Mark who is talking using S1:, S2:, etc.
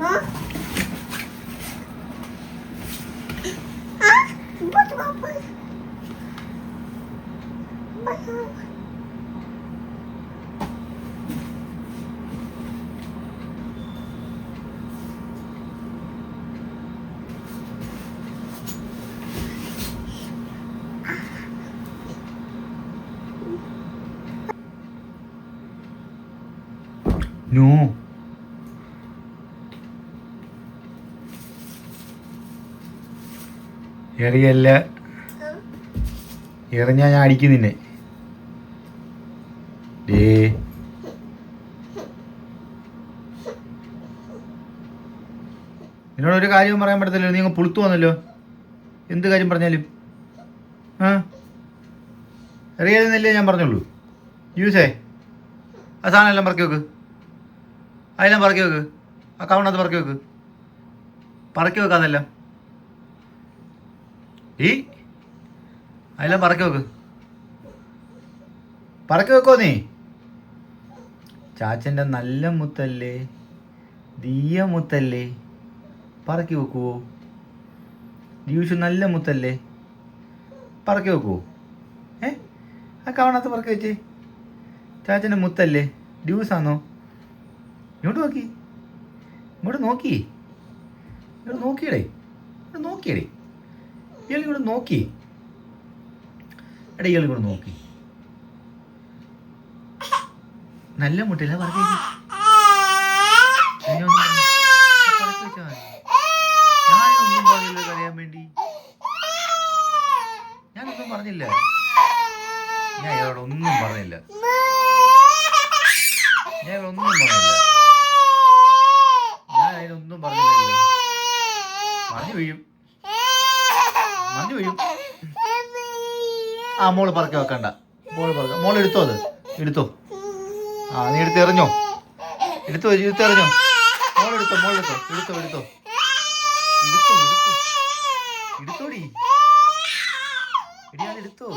S1: Hã? Ah, botou papai. Bota എറിയല്ല. എറിഞ്ഞാ ഞാൻ അടിക്കും നിന്നെ. ഡേ. നിന്നോട് ഒരു കാര്യവും പറയാൻ പറ്റത്തില്ലല്ലോ നീ അങ്ങ് പുളുത്തു വന്നല്ലോ. എന്ത് കാര്യം പറഞ്ഞാലും. ആ? അറിയാതെന്നല്ലേ ഞാൻ പറഞ്ഞുള്ളൂ. യൂസേ ആ സാധനം എല്ലാം പറക്കി വെക്ക്. അതെല്ലാം പറക്കി വെക്ക്. ആ കവണത്ത് പറക്കി വെക്ക്. പറക്കി വെക്ക് അതെല്ലാം. ഈ? അതെല്ലാം പറക്കി വെക്ക്. പറക്കി വെക്കോ നീ? ചാച്ചന്റെ നല്ല മുത്തല്ലേ? ദീയ മുത്തല്ലേ? പറക്കി വെക്കുവോ? ദ്യൂഷ് നല്ല മുത്തല്ലേ? പറക്കി വെക്കുവോ? ഏ? ആ കവണത്ത് പറക്കി വെച്ചേ. ചാച്ചന്റെ മുത്തല്ലേ? ഡ്യൂസാണോ ഇങ്ങോട്ട് നോക്കി. ഇങ്ങോട്ട് നോക്കി. ഇങ്ങോട്ട് നോക്കിയടേ. ഇങ്ങോട്ട് നോക്കിയടേ. ഇയാൾ ഇങ്ങോട്ട് നോക്കി. എടാ ഇയാൾ ഇങ്ങോട്ട് നോക്കി. നല്ല മുട്ടയില്ല പറഞ്ഞു പറഞ്ഞില്ല പറഞ്ഞില്ല. ഞാൻ ഒന്നും പറഞ്ഞില്ല. ഞാൻ പറഞ്ഞില്ല. ഞാൻ മഞ്ഞു വീഴും മഞ്ഞു വീഴും ആ മോൾ പറക്കി വെക്കണ്ട. മോൾ പറക്ക മോൾ എടുത്തോ അത്? എടുത്തോ. ആ നീ എടുത്ത് എറിഞ്ഞോ? എടുത്തോ എടുത്ത് എറിഞ്ഞോ? മോൾ എടുത്തോ മോൾ എടുത്തോ. എടുത്തോ എടുത്തോ. എടുത്തോ എടുത്തോ. എടുത്തോടി. എടുത്തോ.